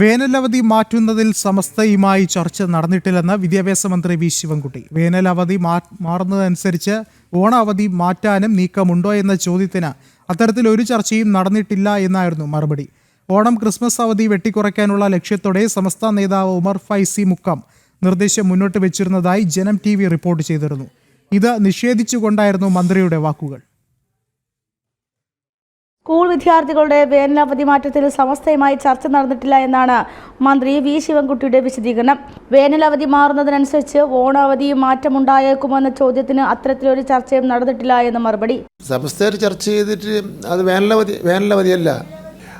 വേനലവധി മാറ്റുന്നതിൽ സമസ്തയുമായി ചർച്ച നടന്നിട്ടില്ലെന്ന് വിദ്യാഭ്യാസ മന്ത്രി വി ശിവൻകുട്ടി. വേനലവധി മാറുന്നതനുസരിച്ച് ഓണാവധി മാറ്റാനും നീക്കമുണ്ടോ എന്ന ചോദ്യത്തിന് അത്തരത്തിൽ ഒരു ചർച്ചയും നടന്നിട്ടില്ല എന്നായിരുന്നു മറുപടി. ഓണം ക്രിസ്മസ് അവധി വെട്ടിക്കുറയ്ക്കാനുള്ള ലക്ഷ്യത്തോടെ സമസ്ത നേതാവ് ഉമർ ഫൈസി മുക്കം നിർദ്ദേശം മുന്നോട്ട് വെച്ചിരുന്നതായി ജനം ടി റിപ്പോർട്ട് ചെയ്തിരുന്നു. ഇത് നിഷേധിച്ചുകൊണ്ടായിരുന്നു മന്ത്രിയുടെ വാക്കുകൾ. സ്കൂൾ വിദ്യാർത്ഥികളുടെ വേനലവധി മാറ്റത്തിൽ സമസ്തയുമായി ചർച്ച നടന്നിട്ടില്ല എന്നാണ് മന്ത്രി വി ശിവൻകുട്ടിയുടെ വിശദീകരണം. വേനലവധി മാറുന്നതിനനുസരിച്ച് ഓണാവധി മാറ്റമുണ്ടായേക്കുമെന്ന ചോദ്യത്തിന് അത്തരത്തിലൊരു ചർച്ചയും നടന്നിട്ടില്ല എന്ന് മറുപടി. സമസ്തയിൽ ചർച്ച ചെയ്തിട്ട് അത് വേനലവധി വേനലവധിയല്ല.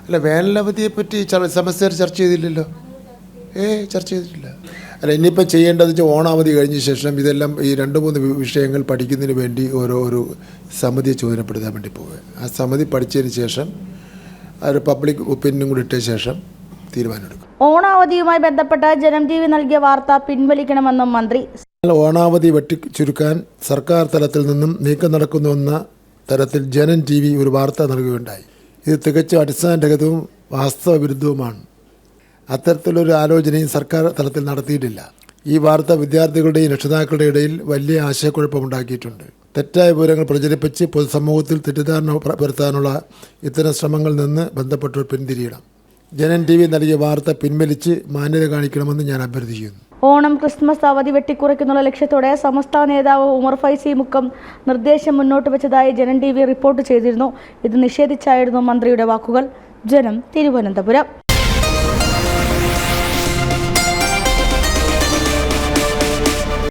അല്ല വേനലവധിയെ പറ്റി സമസ്തയർ ചർച്ച ചെയ്തില്ലല്ലോ. ഏ ചർച്ച ചെയ്തിട്ടില്ല. അല്ല ഇനിയിപ്പോൾ ചെയ്യേണ്ടത് വെച്ചാൽ ഓണാവധി കഴിഞ്ഞ ശേഷം ഇതെല്ലാം ഈ രണ്ട് മൂന്ന് വിഷയങ്ങൾ പഠിക്കുന്നതിന് വേണ്ടി ഓരോ ഒരു സമിതിയെ ചോദനപ്പെടുത്താൻ വേണ്ടി പോവുക. ആ സമിതി പഠിച്ചതിന് ശേഷം ഒരു പബ്ലിക് ഒപ്പീനിയനും കൂടി ഇട്ട ശേഷം തീരുമാനമെടുക്കും. ഓണാവധിയുമായി ബന്ധപ്പെട്ട ജനം ടി വി നൽകിയ വാർത്ത പിൻവലിക്കണമെന്നും മന്ത്രി ഓണാവധി വെട്ടി ചുരുക്കാൻ സർക്കാർ തലത്തിൽ നിന്നും നീക്കം നടക്കുന്നുവെന്ന തരത്തിൽ ജനൻ ടി വി ഒരു വാർത്ത നൽകുകയുണ്ടായി. ഇത് തികച്ചും അടിസ്ഥാനരഹിതവും വാസ്തവവിരുദ്ധവുമാണ്. അത്തരത്തിലൊരു ആലോചനയും സർക്കാർ തലത്തിൽ നടത്തിയിട്ടില്ല. ഈ വാർത്ത വിദ്യാർത്ഥികളുടെയും രക്ഷിതാക്കളുടെ ഇടയിൽ വലിയ ആശയക്കുഴപ്പമുണ്ടാക്കിയിട്ടുണ്ട്. തെറ്റായ വിവരങ്ങൾ പ്രചരിപ്പിച്ച് പൊതുസമൂഹത്തിൽ തെറ്റിദ്ധാരണ വരുത്താനുള്ള ഇത്തരം ശ്രമങ്ങളിൽ നിന്ന് ബന്ധപ്പെട്ടവർ പിന്തിരിയണം. ജനൻ ടി വി നൽകിയ വാർത്ത പിൻവലിച്ച് മാന്യത കാണിക്കണമെന്ന് ഞാൻ അഭ്യർത്ഥിക്കുന്നു. ഓണം ക്രിസ്മസ് അവധി വെട്ടിക്കുറയ്ക്കുന്നുള്ള ലക്ഷ്യത്തോടെ സമസ്ത നേതാവ് ഉമർ ഫൈസി മുക്കം നിർദ്ദേശം മുന്നോട്ട് വെച്ചതായി ജനൻ ടി വി റിപ്പോർട്ട് ചെയ്തിരുന്നു. ഇത് നിഷേധിച്ചായിരുന്നു മന്ത്രിയുടെ വാക്കുകൾ. ജനം തിരുവനന്തപുരം.